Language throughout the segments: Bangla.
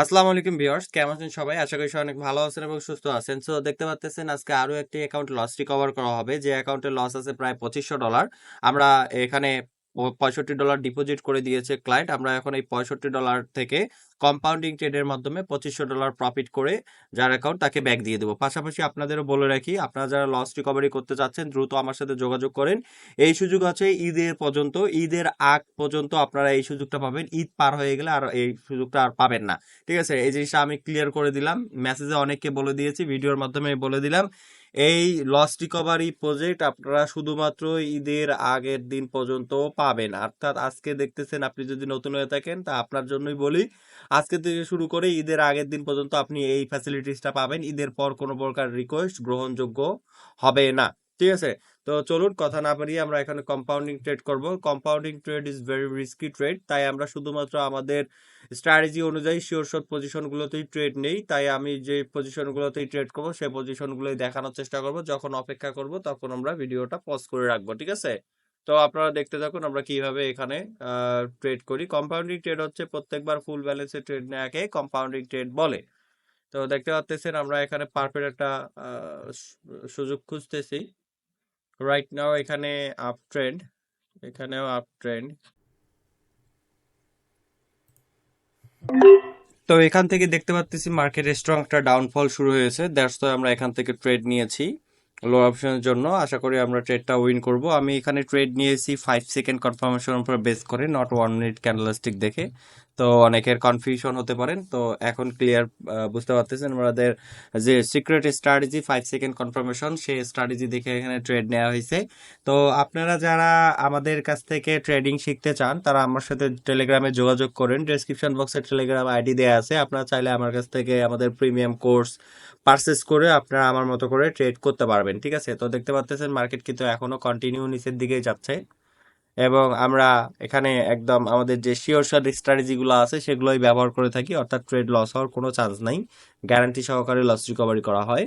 আসসালামু আলাইকুম ভিউয়ার্স, কেমন আছেন সবাই? আশা করি সবাই অনেক ভালো আছেন এবং সুস্থ আছেন। সো দেখতে পাচ্ছেন আজকে আরও একটি অ্যাকাউন্ট লস রিকভার করা হবে। যে অ্যাকাউন্টে লস আছে প্রায় পঁচিশশো ডলার আমরা এখানে পঁয়ষট্টি ডলার ডিপোজিট করে দিয়েছে ক্লায়েন্ট আমরা এখন এই পঁয়ষট্টি ডলার থেকে কম্পাউন্ডিং ট্রেডের মাধ্যমে পঁচিশশো ডলার প্রফিট করে যার অ্যাকাউন্ট তাকে ব্যাক দিয়ে দেবো। পাশাপাশি আপনাদেরও বলে রাখি, আপনারা যারা লস রিকভারি করতে চাচ্ছেন, দ্রুত আমার সাথে যোগাযোগ করেন। এই সুযোগ আছে ঈদের পর্যন্ত। ঈদের আগ পর্যন্ত আপনারা এই সুযোগটা পাবেন। ঈদ পার হয়ে গেলে আর এই সুযোগটা আর পাবেন না। ঠিক আছে? এই জিনিসটা আমি ক্লিয়ার করে দিলাম। মেসেজে অনেককে বলে দিয়েছি ভিডিওর মাধ্যমে বলে দিলাম। এই লস রিকভারি প্রজেক্ট আপনারা শুধুমাত্র ঈদের আগের দিন পর্যন্ত পাবেন। অর্থাৎ আজকে দেখতেছেন আপনি যদি নতুন হয়ে থাকেন, তা আপনার জন্যই বলি, আজকে থেকে শুরু করে ঈদের আগের দিন পর্যন্ত আপনি এই ফ্যাসিলিটিসটা পাবেন। ঈদের পর কোনো প্রকার রিকোয়েস্ট গ্রহণযোগ্য হবে না। ঠিক আছে? তো চলুন কথা না পারিয়ে আমরা এখানে কম্পাউন্ডিং ট্রেড করব। Compounding trade is very risky trade তাই আমরা শুধুমাত্র আমাদের স্ট্র্যাটেজি অনুযায়ী শিওর শট পজিশনগুলোতেই ট্রেড নেই। তাই আমি যে পজিশনগুলোতেই ট্রেড করব, সেই পজিশনগুলোই দেখানোর চেষ্টা করব। যখন অপেক্ষা করব, তখন আমরা ভিডিওটা পজ করে রাখব, ঠিক আছে? তো আপনারা দেখতে থাকুন আমরা কীভাবে এখানে ট্রেড করি। কম্পাউন্ডিং ট্রেড হচ্ছে প্রত্যেকবার ফুল ব্যালেন্সে ট্রেড নেওয়াকে কম্পাউন্ডিং ট্রেড বলে। তো দেখতে পাচ্ছেন আমরা এখানে পারফেক্ট একটা সুযোগ খুঁজতেছি। রাইট নাও এখানে আপ ট্রেন্ড এখানেও আপ ট্রেন্ড তো এখান থেকে দেখতে পাচ্ছি মার্কেটে স্ট্রং একটা ডাউনফল শুরু হয়েছে। দ্যাটস তো আমরা এখান থেকে ট্রেড নিয়েছি লো অপশনের জন্য। আশা করি আমরা ট্রেডটা উইন করব। আমি এখানে ট্রেড নিয়েছি ফাইভ সেকেন্ড কনফার্মেশন উপর বেস করে নট ওয়ান মিনিট ক্যান্ডেলস্টিক দেখে। তো অনেকের কনফিউশন হতে পারেন তো এখন ক্লিয়ার বুঝতে পারতেছেন আমাদের যে secret strategy five second confirmation সেই স্ট্র্যাটেজি দেখে এখানে ট্রেড নেওয়া হয়েছে। তো আপনারা যারা আমাদের কাছ থেকে ট্রেডিং শিখতে চান, তারা আমার সাথে টেলিগ্রামে যোগাযোগ করেন। ডেসক্রিপশন বক্সে টেলিগ্রাম আইডি দেওয়া আছে। আপনারা চাইলে আমার কাছ থেকে আমাদের প্রিমিয়াম কোর্স পারচেস করে আপনারা আমার মতো করে ট্রেড করতে পারবেন। ঠিক আছে? তো দেখতে পাচ্ছেন মার্কেট কিন্তু এখনও কন্টিনিউ নিচের দিকেই যাচ্ছে। এবং আমরা এখানে একদম আমাদের যে শিওর শট স্ট্র্যাটেজিগুলো আছে সেগুলোই ব্যবহার করে থাকি, অর্থাৎ ট্রেড লস হওয়ার কোনো চান্স নাই। গ্যারান্টি সহকারে লস রিকভারি করা হয়।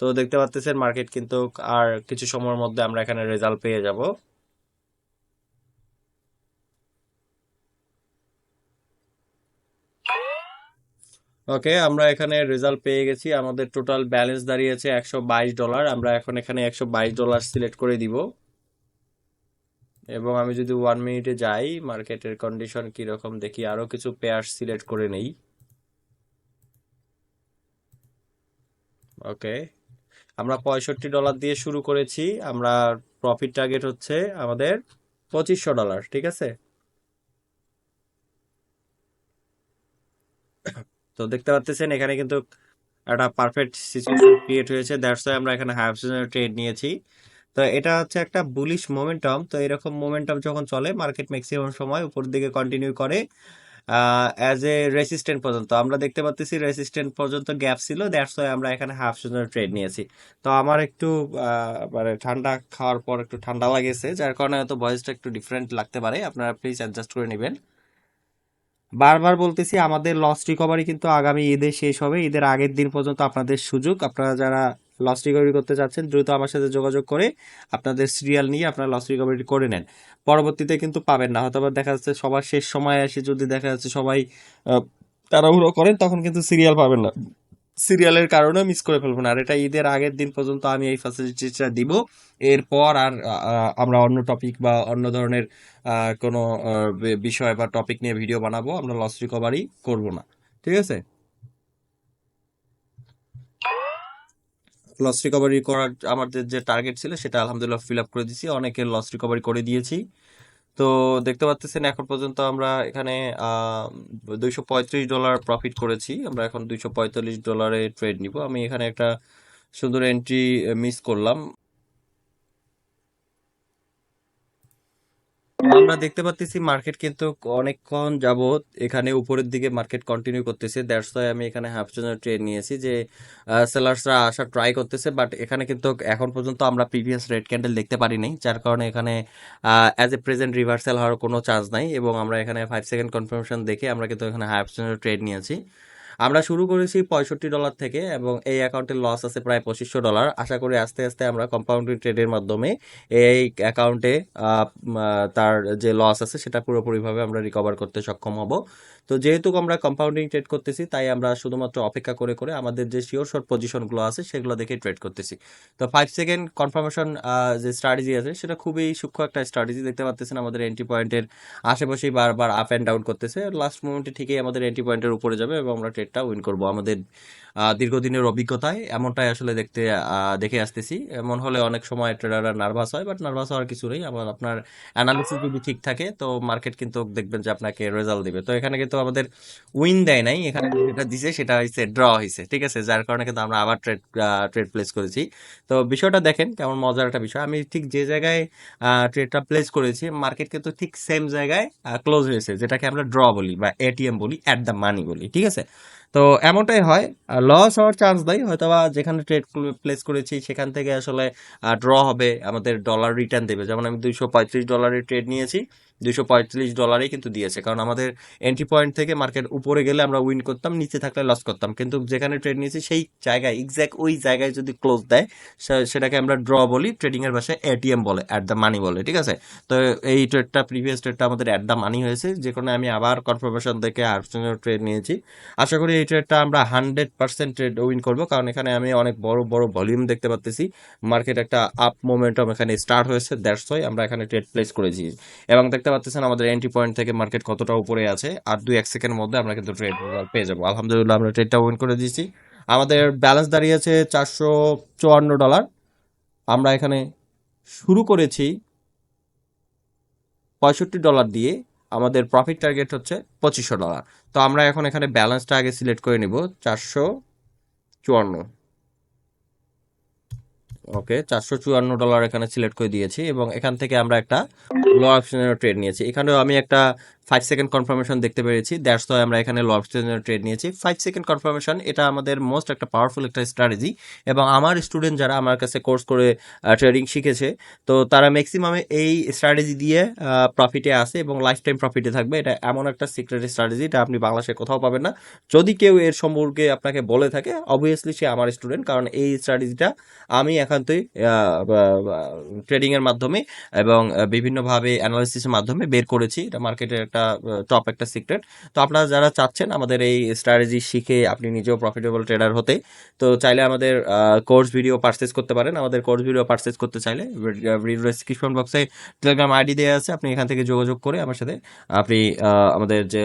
তো দেখতে পাচ্ছেন মার্কেট কিন্তু আর কিছু সময়ের মধ্যে আমরা এখানে রেজাল্ট পেয়ে যাব। ওকে আমরা এখানে রেজাল্ট পেয়ে গেছি। আমাদের টোটাল ব্যালেন্স দাঁড়িয়েছে একশো বাইশ ডলার আমরা এখন এখানে একশো বাইশ ডলার সিলেক্ট করে দিব। এবং আমি যদি ওয়ান মিনিটে যাই মার্কেটের কন্ডিশন কীরকম, দেখি আরও কিছু পেয়ার সিলেক্ট করে নেই। ওকে আমরা পঁয়ষট্টি ডলার দিয়ে শুরু করেছি। আমরা প্রফিট টার্গেট হচ্ছে আমাদের পঁচিশশো ডলার ঠিক আছে? তো দেখতে পাচ্ছেন, এখানে কিন্তু একটা পারফেক্ট সিচুয়েশন ক্রিয়েট হয়েছে। দ্যাটস আমরা এখানে হাফ ট্রেড নিয়েছি। তো এটা হচ্ছে একটা বুলিশ মোমেন্টাম তো এরকম মোমেন্টাম যখন চলে মার্কেট ম্যাক্সিমাম সময় উপর দিকে কন্টিনিউ করে অ্যাজ এ রেসিস্ট্যান্ট পর্যন্ত। আমরা দেখতে পাচ্ছি রেসিস্ট্যান্ট পর্যন্ত গ্যাপ ছিল দ্যাটস ওয়াই আমরা এখানে হাফ সিজনের ট্রেড নিয়েছি। তো আমার একটু মানে ঠান্ডা খাওয়ার পর একটু ঠান্ডা লাগেছে, যার কারণে হয়তো ভয়েসটা একটু ডিফারেন্ট লাগতে পারে। আপনারা প্লিজ অ্যাডজাস্ট করে নেবেন। বারবার বলতেছি, আমাদের লস রিকভারি কিন্তু আগামী ঈদে শেষ হবে। ঈদের আগের দিন পর্যন্ত আপনাদের সুযোগ। আপনারা যারা লস রিকভারি করতে চাচ্ছেন, দ্রুত আমার সাথে যোগাযোগ করে আপনাদের সিরিয়াল নিয়ে আপনারা লস রিকভারি করে নেন। পরবর্তীতে কিন্তু পাবেন না হয়তো দেখা যাচ্ছে সবার শেষ সময় এসে যদি দেখা যাচ্ছে সবাই তাড়াহুড়ো করেন, তখন কিন্তু সিরিয়াল পাবেন না। সিরিয়ালের কারণে মিস করে ফেলব না। আর এটা ঈদের আগের দিন পর্যন্ত আমি এই ফ্যাসিলিটিসটা দিব। এরপর আর আমরা অন্য টপিক বা অন্য ধরনের কোনো বিষয় বা টপিক নিয়ে ভিডিও বানাবো। আমরা লস রিকভারি করব না। ঠিক আছে? লস রিকভারি করার আমাদের যে টার্গেট ছিল, সেটা আলহামদুলিল্লাহ ফিল আপ করে দিয়েছি। অনেকে লস রিকভারি করে দিয়েছি। তো দেখতে পাচ্ছেন এখন পর্যন্ত আমরা এখানে দুইশো পঁয়ত্রিশ ডলার প্রফিট করেছি। আমরা এখন দুইশো পঁয়তাল্লিশ ডলারে ট্রেড নিব। আমি এখানে একটা সুন্দর এন্ট্রি মিস করলাম। আমরা দেখতে পাচ্ছি মার্কেট কিন্তু অনেকক্ষণ যাবত এখানে উপরের দিকে মার্কেট কন্টিনিউ করতেছে। দ্যাটস ওয়াই আমি এখানে হাফ জনের ট্রেড নিয়েছি যে সেলার্সরা আসা ট্রাই করতেছে বাট এখানে কিন্তু এখন পর্যন্ত আমরা প্রিভিয়াস রেড ক্যান্ডেল দেখতে পারি নাই, যার কারণে এখানে অ্যাজ এ প্রেজেন্ট রিভার্সাল হওয়ার কোনো চান্স নাই এবং আমরা এখানে ফাইভ সেকেন্ড কনফার্মেশন দেখে আমরা কিন্তু এখানে হাফ জনের ট্রেড নিয়েছি। আমরা শুরু করেছি পঁয়ষট্টি ডলার থেকে এবং এই অ্যাকাউন্টের লস আছে প্রায় পঁচিশশো ডলার। আশা করি আস্তে আস্তে আমরা কম্পাউন্ডিং ট্রেডের মাধ্যমে এই অ্যাকাউন্টে তার যে লস আছে সেটা পুরোপুরিভাবে আমরা রিকভার করতে সক্ষম হব। তো যেহেতু আমরা কম্পাউন্ডিং ট্রেড করতেছি, তাই আমরা শুধুমাত্র অপেক্ষা করে করে আমাদের যে শিওর শর্ট পজিশনগুলো আছে সেগুলো দেখে ট্রেড করতেছি। তো ফাইভ সেকেন্ড কনফার্মেশন যে স্ট্র্যাটেজি আছে সেটা খুবই সূক্ষ্ম একটা স্ট্র্যাটেজি দেখতে পাচ্ছেন আমাদের এন্ট্রি পয়েন্টের আশেপাশেই বারবার আপ অ্যান্ড ডাউন করতেছে। লাস্ট মোমেন্টে ঠিকই আমাদের এন্ট্রি পয়েন্টের উপরে যাবে এবং আমরা ট্রেডটা উইন করব। আমাদের দীর্ঘদিনের অভিজ্ঞতায় এমনটাই আসলে দেখতে দেখে আসতেছি। এমন হলে অনেক সময় ট্রেডাররা নার্ভাস হয় বাট নার্ভাস হওয়ার কিছু নেই। আবার আপনার অ্যানালিসিস যদি ঠিক থাকে, তো মার্কেট কিন্তু দেখবেন যে আপনাকে রেজাল্ট দিবে। তো এখানে কিন্তু আমাদের উইন দেয় নাই। এখানে যেটা দিছে, সেটা হয়েছে ড্র হয়েছে ঠিক আছে? যার কারণে কিন্তু আমরা আবার ট্রেড ট্রেড প্লেস করেছি। তো বিষয়টা দেখেন, কেমন মজার একটা বিষয়। আমি ঠিক যে জায়গায় ট্রেডটা প্লেস করেছি মার্কেট কিন্তু ঠিক সেম জায়গায় ক্লোজ হয়েছে, যেটাকে আমরা ড্র বলি বা এটিএম বলি অ্যাট দ্য মানি বলি, ঠিক আছে? তো এমনটাই হয়। লস হওয়ার চান্স নাই, হয়তোবা যেখানে ট্রেড প্লেস করেছি সেখান থেকে আসলে ড্র হবে, আমাদের ডলার রিটার্ন দেবে। যেমন আমি দুইশো পঁয়ত্রিশ ডলারের ট্রেড নিয়েছি, দুইশো পঁয়ত্রিশ ডলারেই কিন্তু দিয়েছে। কারণ আমাদের এন্ট্রি পয়েন্ট থেকে মার্কেট উপরে গেলে আমরা উইন করতাম, নিচে থাকলে লস করতাম। কিন্তু যেখানে ট্রেড নিয়েছি সেই জায়গায় এক্স্যাক্ট ওই জায়গায় যদি ক্লোজ দেয় সেটাকে আমরা ড্র বলি ট্রেডিংয়ের ভাষায় এটিএম বলে অ্যাট দ্য মানি বলে, ঠিক আছে? তো এই ট্রেডটা প্রিভিয়াস ট্রেডটা আমাদের অ্যাট দ্য মানি হয়েছে। যে কারণে আমি আবার কনফার্মেশন দেখে আর্সেনাল ট্রেড নিয়েছি। আশা করি এই ট্রেডটা আমরা হান্ড্রেড পার্সেন্ট ট্রেড উইন করব, কারণ এখানে আমি অনেক বড় বড় ভলিউম দেখতে পাচ্তেছি মার্কেট একটা আপ মোমেন্টাম এখানে স্টার্ট হয়েছে দ্যাটস ওয়াই আমরা এখানে ট্রেড প্লেস করেছি। এবং দেখতে পাচ্ছেন আমাদের এন্ট্রি পয়েন্ট থেকে মার্কেট কতটা উপরে আছে, আর দুই, এক সেকেন্ডের মধ্যে আমরা কিন্তু ট্রেড পেয়ে যাব। আলহামদুলিল্লাহ, আমরা ট্রেডটা উইন করে দিয়েছি। আমাদের ব্যালেন্স দাঁড়িয়েছে চারশো চুয়ান্ন ডলার আমরা এখানে শুরু করেছি পঁয়ষট্টি ডলার দিয়ে। আমাদের প্রফিট টার্গেট হচ্ছে পঁচিশশো ডলার তো আমরা এখন এখানে ব্যালেন্সটা আগে সিলেক্ট করে নিব, চারশো চুয়ান্ন। ওকে, চারশো চুয়ান্ন ডলার এখানে সিলেক্ট করে দিয়েছি এবং এখান থেকে আমরা একটা লো অপশনের ট্রেড নিয়েছি। এখানেও আমি একটা ফাইভ সেকেন্ড কনফার্মেশন দেখতে পেরেছি। দ্যাটস ওয়াই আমরা এখানে লো অপশনের ট্রেড নিয়েছি। ফাইভ সেকেন্ড কনফার্মেশন এটা আমাদের মোস্ট একটা পাওয়ারফুল একটা স্ট্র্যাটেজি এবং আমার স্টুডেন্ট যারা আমার কাছে কোর্স করে ট্রেডিং শিখেছে, তো তারা ম্যাক্সিমামে এই স্ট্র্যাটেজি দিয়ে প্রফিটে আসে এবং লাইফ টাইম প্রফিটে থাকবে। এটা এমন একটা সিক্রেট স্ট্র্যাটেজি এটা আপনি বাংলাদেশে কোথাও পাবেন না। যদি কেউ এর সম্পর্কে আপনাকে বলে থাকে অবভিয়াসলি সে আমার স্টুডেন্ট কারণ এই স্ট্র্যাটেজিটা আমি একান্তই ট্রেডিংয়ের মাধ্যমে এবং বিভিন্নভাবে অ্যানালিসিসের মাধ্যমে বের করেছি। এটা মার্কেটের একটা টপ একটা সিক্রেট তো আপনারা যারা চাচ্ছেন আমাদের এই স্ট্র্যাটেজি শিখে আপনি নিজেও প্রফিটেবল ট্রেডার হতে, তো চাইলে আমাদের কোর্স ভিডিও পারচেস করতে পারেন। আমাদের কোর্স ভিডিও পারচেস করতে চাইলে ডিসক্রিপশন বক্সে টেলিগ্রাম আইডি দেওয়া আছে। আপনি এখান থেকে যোগাযোগ করে আমার সাথে আপনি আমাদের যে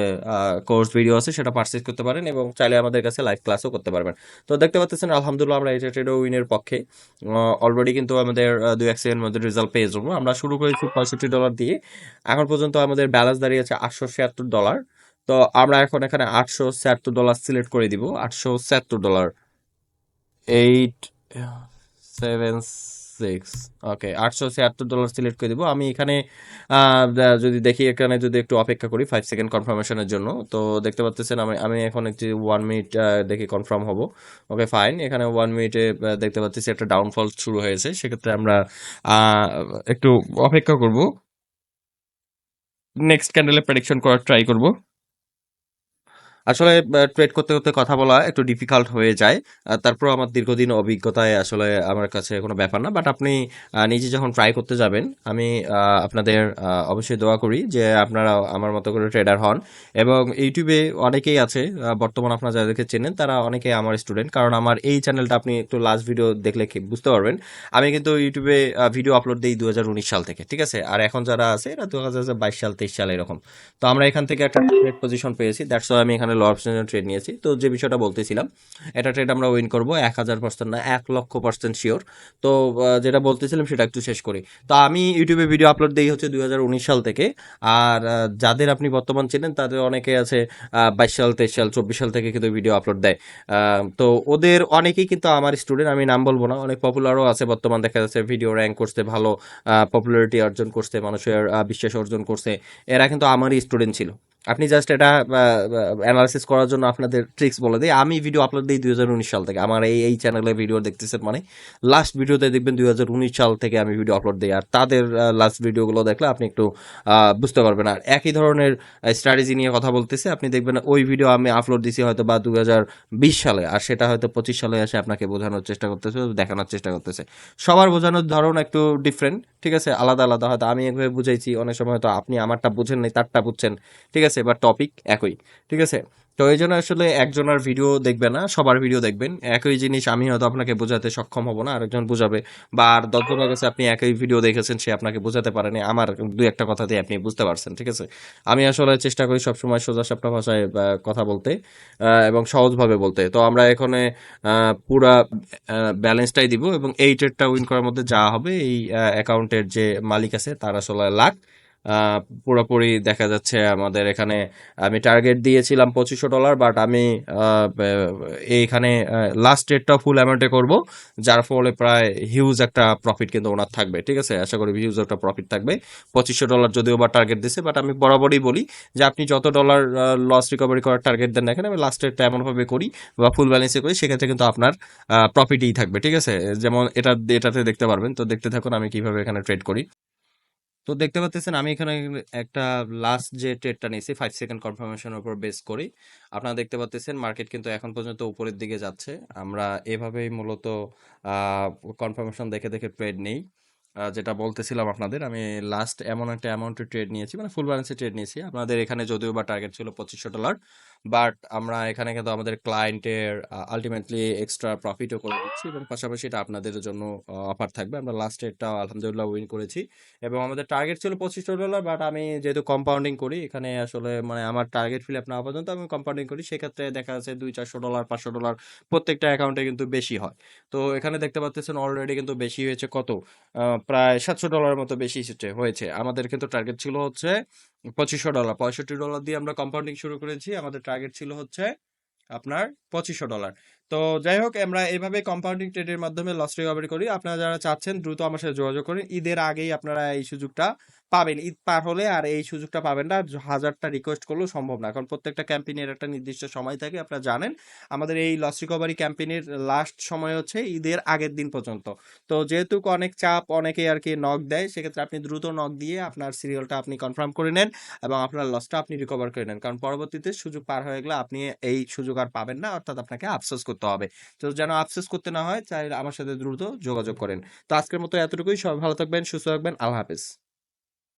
কোর্স ভিডিও আছে সেটা পারচেস করতে পারেন এবং চাইলে আমাদের কাছে লাইভ ক্লাসও করতে পারবেন। তো দেখতে পাচ্ছেন, আলহামদুলিল্লাহ আমরা এটা ট্রেড উইনের পক্ষে। অলরেডি কিন্তু আমাদের দুই এক সেকেন্ড মধ্যে রেজাল্ট পেয়ে যাব। আমরা শুরু করেছি পঁয়ষট্টি ডলার দিয়ে। এখন পর্যন্ত আমাদের ব্যালেন্স দাঁড়িয়েছে আটশো ছিয়াত্তর ডলার তো আমরা এখন এখানে আটশো ছিয়াত্তর ডলার সিলেক্ট করে দিব। আটশো ছিয়াত্তর dollar eight seven six okay আটশো ছিয়াত্তর ডলার সিলেক্ট করে দিব। আমি এখানে যদি দেখি এখানে যদি একটু অপেক্ষা করি ফাইভ সেকেন্ড কনফার্মেশনের জন্য। তো দেখতে পাচ্ছেন, আমি আমি এখন একটি ওয়ান মিনিট দেখে কনফার্ম হব। ওকে ফাইন এখানে ওয়ান মিনিটে দেখতে পাচ্ছি একটা ডাউনফল শুরু হয়েছে। সেক্ষেত্রে আমরা একটু অপেক্ষা করব। নেক্সট ক্যান্ডেলে প্রেডিকশন করার ট্রাই করব। আসলে ট্রেড করতে করতে কথা বলা একটু ডিফিকাল্ট হয়ে যায়। তারপর আমার দীর্ঘদিন অভিজ্ঞতায় আসলে আমার কাছে কোনো ব্যাপার না। বাট আপনি নিজে যখন ট্রাই করতে যাবেন, আমি আপনাদের অবশ্যই দোয়া করি যে আপনারা আমার মতো করে ট্রেডার হন। এবং ইউটিউবে অনেকেই আছে বর্তমান আপনারা যাদেরকে চেনেন, তারা অনেকেই আমার স্টুডেন্ট কারণ আমার এই চ্যানেলটা আপনি একটু লাস্ট ভিডিও দেখলে বুঝতে পারবেন। আমি কিন্তু ইউটিউবে ভিডিও আপলোড দিই দু হাজার উনিশ সাল থেকে, ঠিক আছে? আর এখন যারা আছে, এরা দু সাল, তেইশ সাল এরকম। তো আমরা এখান থেকে একটা পজিশন পেয়েছি। দ্যাটস আমি এখানে লো অপশনের ট্রেড নিয়েছি। তো যে বিষয়টা বলতেছিলাম, এটা ট্রেড আমরা উইন করব এক হাজার পার্সেন্ট না, এক লক্ষ পার্সেন্ট শিওর তো যেটা বলতেছিলাম সেটা একটু শেষ করি। তো আমি ইউটিউবে ভিডিও আপলোড দিই হচ্ছে দুই সাল থেকে। আর যাদের আপনি বর্তমান চেনেন, তাদের অনেকে আছে বাইশ সাল, তেইশ সাল, চব্বিশ সাল থেকে কিন্তু ভিডিও আপলোড দেয়। তো ওদের অনেকেই কিন্তু আমার স্টুডেন্ট আমি নাম বলব না, অনেক পপুলারও আছে বর্তমান, দেখা যাচ্ছে ভিডিও র্যাঙ্ক করতে ভালো পপুলারিটি অর্জন করছে, মানুষের বিশ্বাস অর্জন করছে। এরা কিন্তু আমারই স্টুডেন্ট ছিল। আপনি জাস্ট এটা অ্যানালাইসিস করার জন্য আপনাদের ট্রিক্স বলে দিই। আমি ভিডিও আপলোড দিই দুই হাজার উনিশ সাল থেকে। আমার এই এই চ্যানেলে ভিডিও দেখতেছেন মানে লাস্ট ভিডিওতে দেখবেন দু হাজার উনিশ সাল থেকে আমি ভিডিও আপলোড দিই। আর তাদের লাস্ট ভিডিওগুলো দেখলে আপনি একটু বুঝতে পারবেন। আর একই ধরনের স্ট্র্যাটেজি নিয়ে কথা বলতেছি। আপনি দেখবেন ওই ভিডিও আমি আপলোড দিছি হয়তো বা দু হাজার বিশ সালে। আর সেটা হয়তো পঁচিশ সালে এসে আপনাকে বোঝানোর চেষ্টা করতেছে, দেখানোর চেষ্টা করতেছে। সবার বোঝানোর ধরন একটু ডিফারেন্ট ঠিক আছে? আলাদা আলাদা। হয়তো আমি একভাবে বুঝাইছি, অনেক সময় হয়তো আপনি আমারটা বুঝেন নাই, তারটা বুঝছেন, ঠিক আছে? বা টপিক একই, ঠিক আছে? তো এই জন্য আসলে একজনের ভিডিও দেখবে না, সবার ভিডিও দেখবেন। একই জিনিস আমি হয়তো আপনাকে বোঝাতে সক্ষম হব না, আরেকজন বোঝাবে। বা আর দশজনের কাছে আপনি একই ভিডিও দেখেছেন, সে আপনাকে বোঝাতে পারেনি। আমার দুই একটা কথা দিয়ে আপনি বুঝতে পারছেন, ঠিক আছে? আমি আসলে চেষ্টা করি সবসময় সোজা সাপটা ভাষায় কথা বলতে এবং সহজভাবে বলতে। তো আমরা এখানে পুরা ব্যালেন্সটাই দিব, এবং এই ট্রেডটা উইন করার মধ্যে যা হবে, এই অ্যাকাউন্টের যে মালিক আছে, তার আসলে লাখ। পুরোপুরি দেখা যাচ্ছে আমাদের এখানে, আমি টার্গেট দিয়েছিলাম পঁচিশশো ডলার বাট আমি এইখানে লাস্ট ডেটটা ফুল অ্যামাউন্টে করব, যার ফলে প্রায় হিউজ একটা প্রফিট কিন্তু ওনার থাকবে, ঠিক আছে? আশা করি হিউজ একটা প্রফিট থাকবে, পঁচিশশো ডলার যদিও বা টার্গেট দিছে বাট আমি বরাবরই বলি যে আপনি যত ডলার লস রিকভারি করার টার্গেট দেন এখানে আমি লাস্ট ডেটটা এমনভাবে করি বা ফুল ব্যালেন্সে করি, সেক্ষেত্রে কিন্তু আপনার প্রফিটই থাকবে, ঠিক আছে? যেমন এটা, এটাতে দেখতে পারবেন, তো দেখতে থাকুন আমি কীভাবে এখানে ট্রেড করি। তো দেখতে পাচ্ছেন আমি এখানে একটা লাস্ট যে ট্রেডটা নিয়েছি ফাইভ সেকেন্ড কনফার্মেশনের উপর বেস করি। আপনারা দেখতে পাচ্ছেন মার্কেট কিন্তু এখন পর্যন্ত উপরের দিকে যাচ্ছে। আমরা এভাবেই মূলত কনফার্মেশন দেখে দেখে ট্রেড নেই। যেটা বলতেছিলাম আপনাদের, আমি লাস্ট এমন একটা অ্যামাউন্টের ট্রেড নিয়েছি মানে ফুল ব্যালেন্সে ট্রেড নিয়েছি। আপনাদের এখানে যদিও বা টার্গেট ছিল পঁচিশশো ডলার বাট আমরা এখানে কিন্তু আমাদের ক্লায়েন্টের আলটিমেটলি এক্সট্রা প্রফিটও করে দিচ্ছি এবং পাশাপাশি এটা আপনাদের জন্য অফার থাকবে। আমরা লাস্ট ডেটটা আলহামদুলিল্লাহ উইন করেছি এবং আমাদের টার্গেট ছিল পঁচিশশো ডলার বাট আমি যেহেতু কম্পাউন্ডিং করি, এখানে আসলে মানে আমার টার্গেট ফিল আপ না পর্যন্ত আমি কম্পাউন্ডিং করি। সেক্ষেত্রে দেখা যাচ্ছে দুই, চারশো ডলার, পাঁচশো ডলার প্রত্যেকটা অ্যাকাউন্টে কিন্তু বেশি হয়। তো এখানে দেখতে পাচ্ছেন অলরেডি কিন্তু বেশি হয়েছে কত? প্রায় সাতশো ডলারের মতো বেশি হয়েছে। আমাদের কিন্তু টার্গেট ছিল হচ্ছে পঁচিশশো ডলার, পঁয়ষট্টি ডলার দিয়ে আমরা কম্পাউন্ডিং শুরু করেছি। আমাদের টার্গেট ছিল হচ্ছে আপনার পঁচিশশো ডলার তো যাই হোক, আমরা এইভাবে কম্পাউন্ডিং ট্রেডের মাধ্যমে লস রিকভারি করি। আপনারা যারা চাচ্ছেন, দ্রুত আমার সাথে যোগাযোগ করেন। ঈদের আগেই আপনারা এই সুযোগটা পাবেন। ঈদ পার হলে আর এই সুযোগটা পাবেন না। হাজারটা রিকোয়েস্ট করলেও সম্ভব না। কারণ প্রত্যেকটা ক্যাম্পেইনের একটা নির্দিষ্ট সময় থাকে, আপনারা জানেন। আমাদের এই লস রিকভারি ক্যাম্পেইনের লাস্ট সময় হচ্ছে ঈদের আগের দিন পর্যন্ত। তো যেহেতু অনেক চাপ অনেকে আর কি নক দেয়, সেক্ষেত্রে আপনি দ্রুত নক দিয়ে আপনার সিরিয়ালটা আপনি কনফার্ম করে নেন এবং আপনার লসটা আপনি রিকভার করে নেন। কারণ পরবর্তীতে সুযোগ পার হয়ে গেলে আপনি এই সুযোগ আর পাবেন না, অর্থাৎ আপনাকে আফসোস করতে হবে। তো যেন আফসোস করতে না হয় চাই আমার সাথে দ্রুত যোগাযোগ করেন। তো আজকের মতো এতটুকুই। সবাই ভালো থাকবেন, সুস্থ থাকবেন। আল্লাহ হাফেজ।